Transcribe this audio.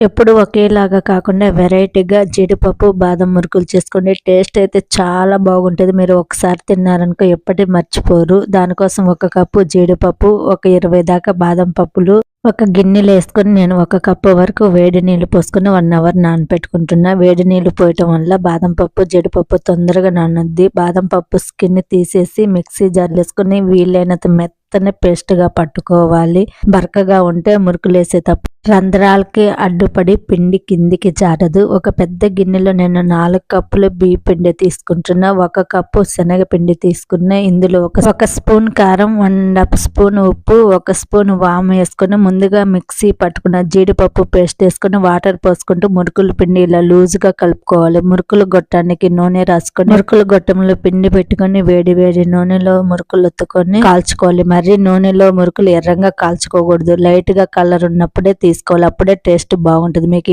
ఎప్పుడు ఒకేలాగా కాకుండా వెరైటీగా జీడిపప్పు బాదం మురుకులు చేసుకోండి టేస్ట్ అయితే చాలా బాగుంటుంది. మీరు ఒకసారి తిన్నారనుకో ఎప్పటి మర్చిపోరు. దానికోసం ఒక కప్పు జీడిపప్పు ఒక ఇరవై దాకా బాదం పప్పులు ఒక గిన్నెలు వేసుకొని నేను ఒక కప్పు వరకు వేడి నీళ్ళు పోసుకొని వన్ అవర్ నానపెట్టుకుంటున్నా. వేడి నీళ్ళు పోయటం వల్ల బాదం పప్పు జీడిపప్పు తొందరగా నానుద్ది. బాదం పప్పు స్కిన్ తీసేసి మిక్సీ జార్లు వేసుకుని వీలైనంత మెత్తని పేస్ట్గా పట్టుకోవాలి. బరకగా ఉంటే మురుకులు తప్పు రంధ్రాలకి అడ్డుపడి పిండి కిందికి జారదు. ఒక పెద్ద గిన్నెలో నేను నాలుగు కప్పులు బియ్య పిండి తీసుకుంటున్నా. ఒక కప్పు శనగపిండి తీసుకున్నా. ఇందులో ఒక ఒక స్పూన్ కారం వన్ అండ్ స్పూన్ ఉప్పు ఒక స్పూన్ వాము వేసుకుని ముందుగా మిక్సీ పట్టుకున్న జీడిపప్పు పేస్ట్ వేసుకుని వాటర్ పోసుకుంటూ మురుకుల పిండి ఇలా లూజుగా కలుపుకోవాలి. మురుకులు గొట్టానికి నూనె రాసుకొని మురుకులు గొట్టంలో పిండి పెట్టుకొని వేడి వేడి నూనెలో మురుకులు ఒత్తుకొని కాల్చుకోవాలి. మరి నూనెలో మురుకులు ఎర్రంగా కాల్చుకోకూడదు. లైట్గా కలర్ ఉన్నప్పుడే తీసుకోవాలి. అప్పుడే టేస్ట్ బాగుంటుంది. మీకు ఈ